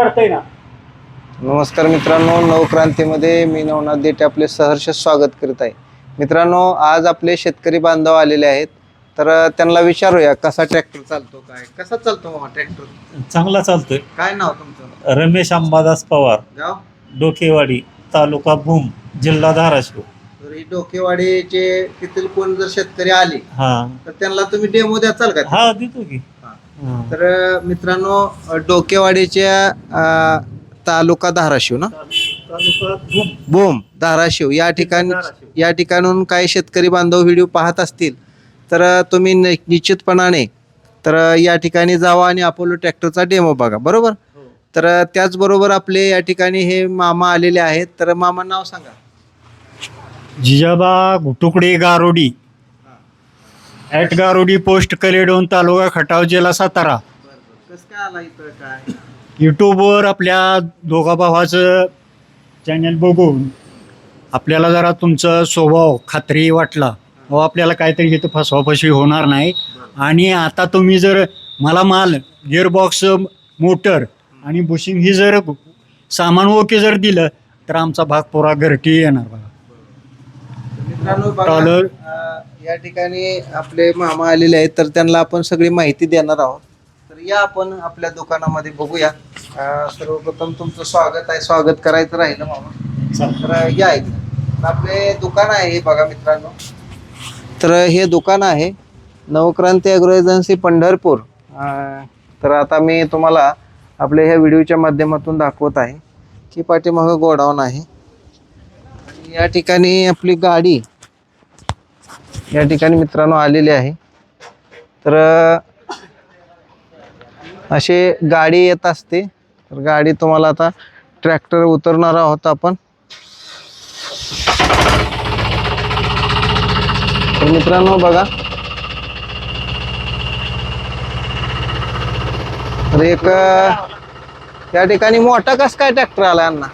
ना. नमस्कार मित्रांनो नवक्रांतीमध्ये मी नवनाथ देठे आपले सहर्ष स्वागत करीत आहे. मित्रांनो आज आपले शेतकरी बांधव आलेले आहेत. तर त्यांना विचारूया कसा ट्रॅक्टर चालतो काय? कसा चालतो मामा ट्रॅक्टर चांगला चालतोय. काय नाव तुमचं? रमेश अंबादास पवार. गाव? डोकेवाडी तालुका भूम जिल्हा धाराशिव. तर ही डोकेवाडीचे तिथील कोण जर शेतकरी आले हा. तर त्यांना तुम्ही डेमो द्याचाल का? हा देतो की. तर मित्रांनो डोकेवाडीच्या तालुका धाराशिव ना? तालुका भूम. बोम धाराशिव. या ठिकाणी. या ठिकाणून काही शेतकरी बांधव व्हिडिओ पाहत असतील तर तुम्ही निश्चितपणाने तर या ठिकाणी जावा आणि अपोलो ट्रॅक्टरचा डेमो बघा बरोबर? तर त्याचबरोबर आपले या ठिकाणी हे मामा आलेले आहेत तर मामा नाव सांगा. जिजाबा तुकडे गारोडी. ॲट गारोडी पोस्ट कलेडोन तालुका खटाव जिल्हा सातारा कसं काय आला इथं काय? यूट्यूबवर आपल्या दोघा भावाचं चॅनल बघून आपल्याला जरा तुमचा स्वभाव खात्री वाटला. व आपल्याला काहीतरी इथं फसवाफसवी होणार नाही. आणि आता तुम्ही जर मला माल गिअरबॉक्स मोटर आणि बुशिंग ही जर सामान ओके जर दिलं तर आमचा भाग पुरा घरटी येणार बघा. मित्रांनो बघा. अं, या ठिकाणी आपले मामा आलेले आहेत तर त्यांना आपण सगळी माहिती देणार आहोत. तर या आपण आपल्या दुकानामध्ये बघूया. अं, सर्वप्रथम तुमचं स्वागत आहे. स्वागत करायचं राहिलं मामा. तर या इकडे आपले दुकान आहे हे बघा मित्रांनो. तर हे दुकान आहे नवक्रांती अॅग्रो एजन्सी पंढरपूर. अं, तर आता मी तुम्हाला आपल्या ह्या व्हिडिओच्या माध्यमातून दाखवत आहे. की पाठीमागं गोडाऊन आहे. या ठिकाणी आपली गाडी या ठिकाणी मित्रांनो आलेले आहे. तर असे गाडी येत असते. तर गाडी तुम्हाला आता ट्रॅक्टर उतरणार आहोत आपण. तर मित्रांनो बघा. तर एक त्या या ठिकाणी मोठा कस काय ट्रॅक्टर आला यांना?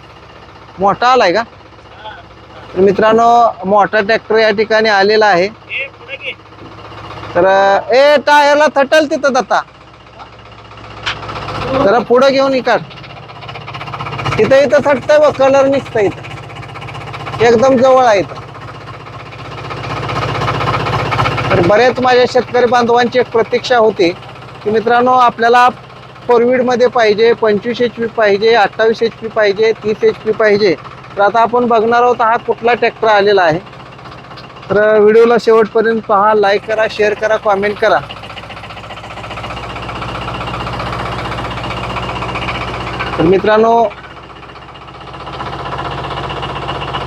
मोठा आलाय का? तर मित्रांनो मोठा ट्रॅक्टर या ठिकाणी आलेला आहे. तर ए टायरला थटल तिथं आता. जरा पुढं घेऊन इकाड. तिथं इथं थटतंय व कलर निघतंय इथं. एकदम जवळ आहे इथं. तर बरेच माझ्या शेतकरी बांधवांची एक प्रतीक्षा होती की मित्रांनो आपल्याला फोरमध्ये पाहिजे पंचवीस एच पी पाहिजे अठ्ठावीस एच पी पाहिजे तीस एच पी पाहिजे. तर आता आपण बघणार आहोत हा कुठला ट्रॅक्टर आलेला आहे. तर व्हिडिओला शेवटपर्यंत पहा लाईक करा शेअर करा कॉमेंट करा. तर मित्रांनो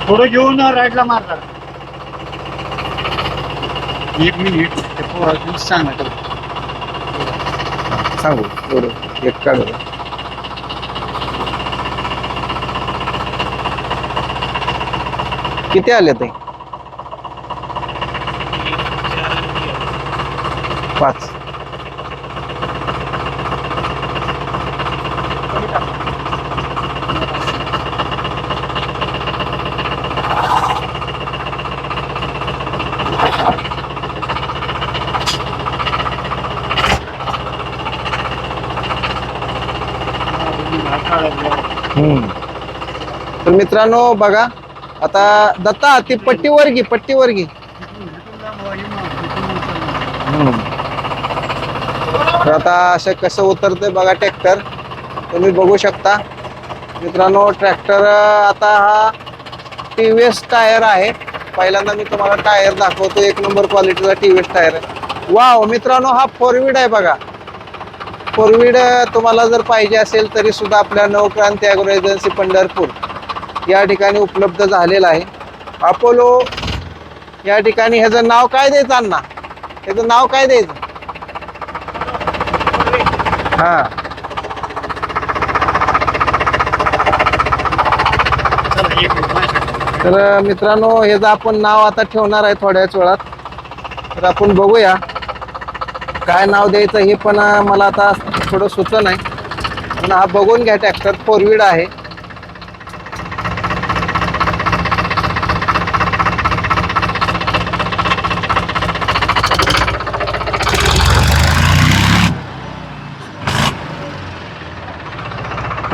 थोडं घेऊन राईटला मारतात एक मिनिट सांगा सांगू बरोबर एक काढू. किती आले ते पाच हम्म. तर मित्रांनो बघा आता दत्ता ती पट्टीवर घे पट्टीवर घे तर आता असं कसं उतरतंय बघा ट्रॅक्टर तुम्ही बघू शकता. मित्रांनो ट्रॅक्टर आता हा टी व्ही एस टायर आहे. पहिल्यांदा मी तुम्हाला टायर दाखवतो. एक नंबर क्वालिटीचा टी व्ही एस टायर आहे. वाव मित्रांनो हा फोर व्हीड आहे बघा. फोर व्हीड तुम्हाला जर पाहिजे असेल तरी सुद्धा आपल्या नवक्रांती अॅग्रो एजन्सी पंढरपूर. या ठिकाणी उपलब्ध झालेला आहे. अपोलो या ठिकाणी ह्याचं नाव काय द्यायचं अण्णा? ह्याचं नाव काय द्यायचं? हा. तर मित्रांनो ह्याचं आपण नाव आता ठेवणार आहे थोड्याच वेळात. तर आपण बघूया. काय नाव द्यायचं हे पण मला आता थोडं सुचन आहे पण हा बघून घ्या ट्रॅक्टर फोर व्हीड आहे.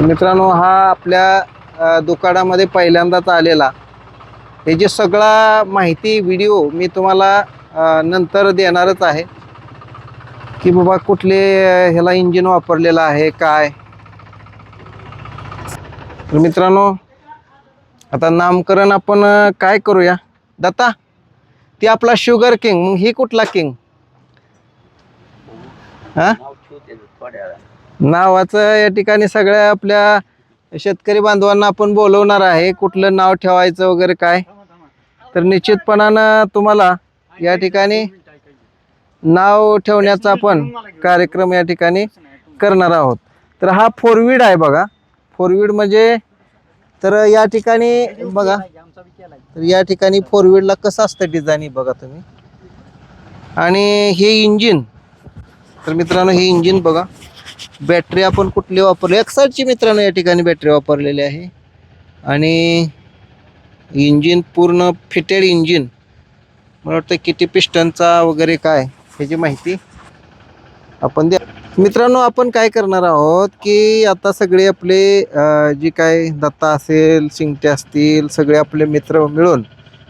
मित्रांनो हा आपल्या दुकानामध्ये पहिल्यांदाच आलेला. हे जे सगळा माहिती व्हिडिओ मी तुम्हाला नंतर देणारच आहे. की बाबा कुठले ह्याला इंजिन वापरलेलं आहे काय? तर मित्रांनो आता नामकरण आपण काय करूया? दत्ता ती आपला शुगर किंग मग ही कुठला किंग? हा? नावाचं या ठिकाणी सगळ्या आपल्या शेतकरी बांधवांना आपण बोलवणार आहे. कुठलं नाव ठेवायचं वगैरे काय? तर निश्चितपणानं तुम्हाला या ठिकाणी नाव ठेवण्याचा आपण कार्यक्रम या ठिकाणी करणार आहोत. तर हा फोर व्हीड आहे बघा. फोर व्हीड म्हणजे तर या ठिकाणी बघा. तर या ठिकाणी फोर कसं असतं डिझाईन बघा तुम्ही. आणि हे इंजिन तर मित्रांनो हे इंजिन बघा. बॅटरी आपण कुठली वापरली? एक्साईटची मित्रांनो या ठिकाणी बॅटरी वापरलेली आहे. आणि इंजिन पूर्ण फिटेड इंजिन. मला वाटतं किती पिस्टनचा वगैरे काय ह्याची माहिती आपण द्या. मित्रांनो आपण काय करणार आहोत की आता सगळे आपले जे काय दत्ता असेल शिंगटे असतील सगळे आपले मित्र मिळून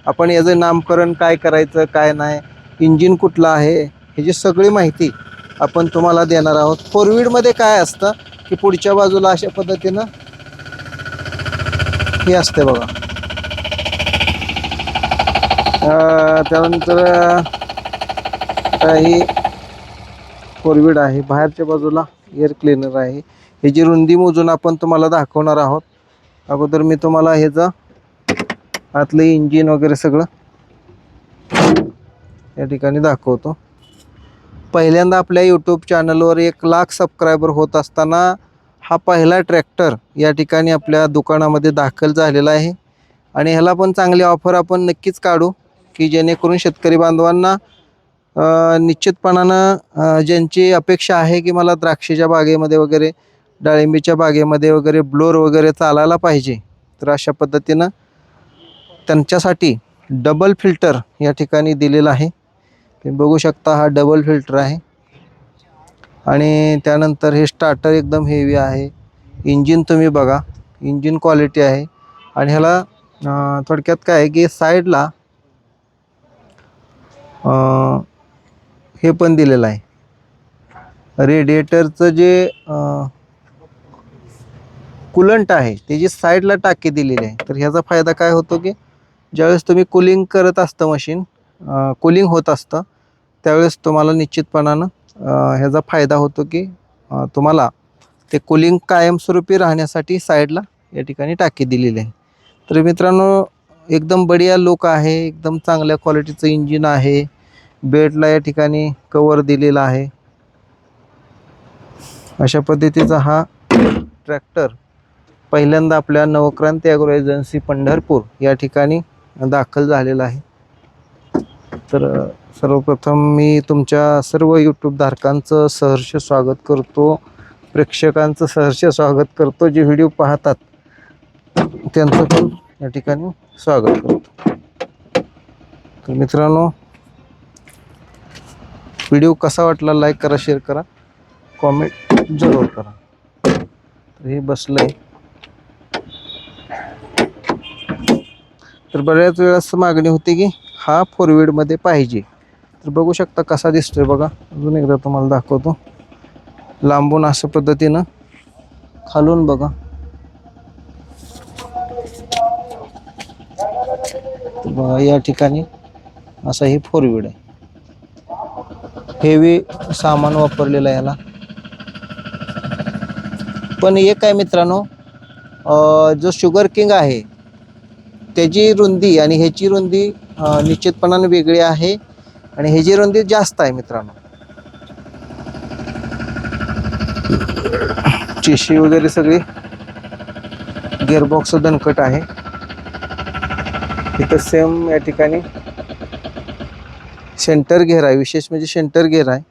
आपण याचं नामकरण काय करायचं काय नाही इंजिन कुठलं आहे ह्याची सगळी माहिती आपण तुम्हाला देणार आहोत. फोर व्हीलमध्ये काय असतं? की पुढच्या बाजूला अशा पद्धतीनं हे असते बघा. त्यानंतर काही फोर आहे. बाहेरच्या बाजूला एअर क्लिनर आहे. ह्याची रुंदी मोजून आपण तुम्हाला दाखवणार आहोत. अगोदर मी तुम्हाला ह्याचं आतलं इंजिन वगैरे सगळं या ठिकाणी दाखवतो. पहिल्यांदा आपल्या यूट्यूब चॅनलवर एक लाख सबस्क्रायबर होत असताना हा पहिला ट्रॅक्टर या ठिकाणी आपल्या दुकानामध्ये दाखल झालेला आहे. आणि ह्याला पण चांगली ऑफर आपण नक्कीच काढू की जेणेकरून शेतकरी बांधवांना निश्चितपणानं ज्यांची अपेक्षा आहे की मला द्राक्षेच्या बागेमध्ये वगैरे डाळिंबीच्या बागेमध्ये वगैरे ब्लोर वगैरे चालायला पाहिजे तर अशा पद्धतीनं त्यांच्यासाठी डबल फिल्टर या ठिकाणी दिलेला आहे. तुम्ही बघू शकता हा डबल फिल्टर आहे. आणि त्यानंतर हे स्टार्टर एकदम हेवी आहे. इंजिन तुम्ही बघा इंजिन क्वालिटी आहे. आणि ह्याला थोडक्यात काय आहे की साईडला हे पण दिलेलं आहे. रेडिएटरचं जे कुलंट आहे त्याची साईडला टाकी दिलेली आहे तर ह्याचा फायदा काय होतो की ज्यावेळेस तुम्ही कुलिंग करत असतं मशीन कुलिंग होत असतं त्यावेळेस तुम्हाला निश्चितपणानं ह्याचा फायदा होतो की तुम्हाला ते कुलिंग कायमस्वरूपी राहण्यासाठी साईडला या ठिकाणी टाकी दिलेली आहे. तर मित्रांनो एकदम बढिया लोक आहे एकदम चांगल्या क्वालिटीचं इंजिन आहे बेडला या ठिकाणी कवर दिलेला आहे. अशा पद्धतीचा हा ट्रॅक्टर पहिल्यांदा आपल्या नवक्रांती ॲग्रो एजन्सी पंढरपूर या ठिकाणी दाखल झालेला आहे. तर सर्वप्रथम मी तुमच्या सर्व यूट्यूब धारकांचं सहर्ष स्वागत करतो. प्रेक्षकांचं सहर्ष स्वागत करतो जे व्हिडिओ पाहतात. त्यांचं पण या ठिकाणी स्वागत करतो. तर मित्रांनो व्हिडिओ कसा वाटला लाईक करा शेअर करा कॉमेंट जरूर करा. तर हे बसलंय. तर बऱ्याच वेळेस मागणी होती की हा फोर पाहिजे. तर बघू शकता कसा दिसतोय बघा. अजून एकदा तुम्हाला दाखवतो. लांबून अशा पद्धतीनं खालून बघा. बघा या ठिकाणी असा ही फोर व्हीड आहे. हेवी सामान वापरलेलं आहे याला. पण एक आहे मित्रांनो जो शुगर किंग आहे त्याची रुंदी आणि ह्याची रुंदी निश्चितपणाने वेगळी आहे आणि ह्याची रुंदी जास्त आहे मित्रांनो. चिशी वगैरे सगळी गिअरबॉक्स दणकट आहे. इथं सेम या ठिकाणी सेंटर गेअर आहे. विशेष म्हणजे सेंटर गेअर आहे.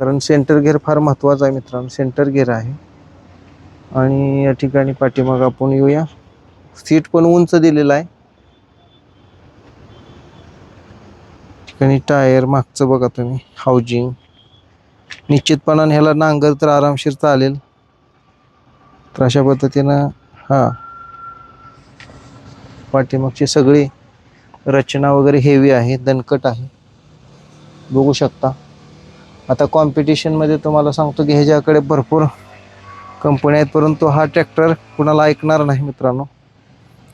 कारण सेंटर गेअर फार महत्त्वाचा आहे मित्रांनो. सेंटर गेअर आहे. आणि या ठिकाणी पाठीमाग आपण येऊया. सीट पण उंच दिलेलं आहे. ठिकाणी टायर मागचं बघा तुम्ही हाऊजिंग निश्चितपणाने ह्याला नांगर तर आरामशीर चालेल. तर अशा पद्धतीनं हां. पाठीमागची सगळी रचना वगैरे हेवी आहे दणकट आहे. बघू शकता. आता कॉम्पिटिशनमध्ये तुम्हाला सांगतो की ह्याच्याकडे भरपूर कंपन्या आहेत परंतु हा ट्रॅक्टर कुणाला ऐकणार नाही मित्रांनो.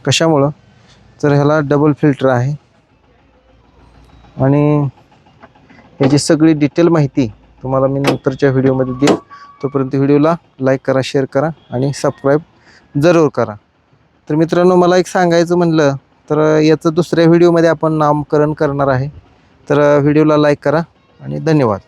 कशामुळं? तर ह्याला डबल फिल्टर आहे. आणि याची सगळी डिटेल माहिती तुम्हाला मी नंतरच्या व्हिडिओमध्ये देईन तोपर्यंत व्हिडिओला लाईक करा शेअर करा आणि सबस्क्राईब जरूर करा. तर मित्रांनो मला एक सांगायचं म्हणलं तर याचं दुसऱ्या व्हिडिओमध्ये आपण नामकरण करणार आहे. तर व्हिडिओला लाईक करा आणि धन्यवाद.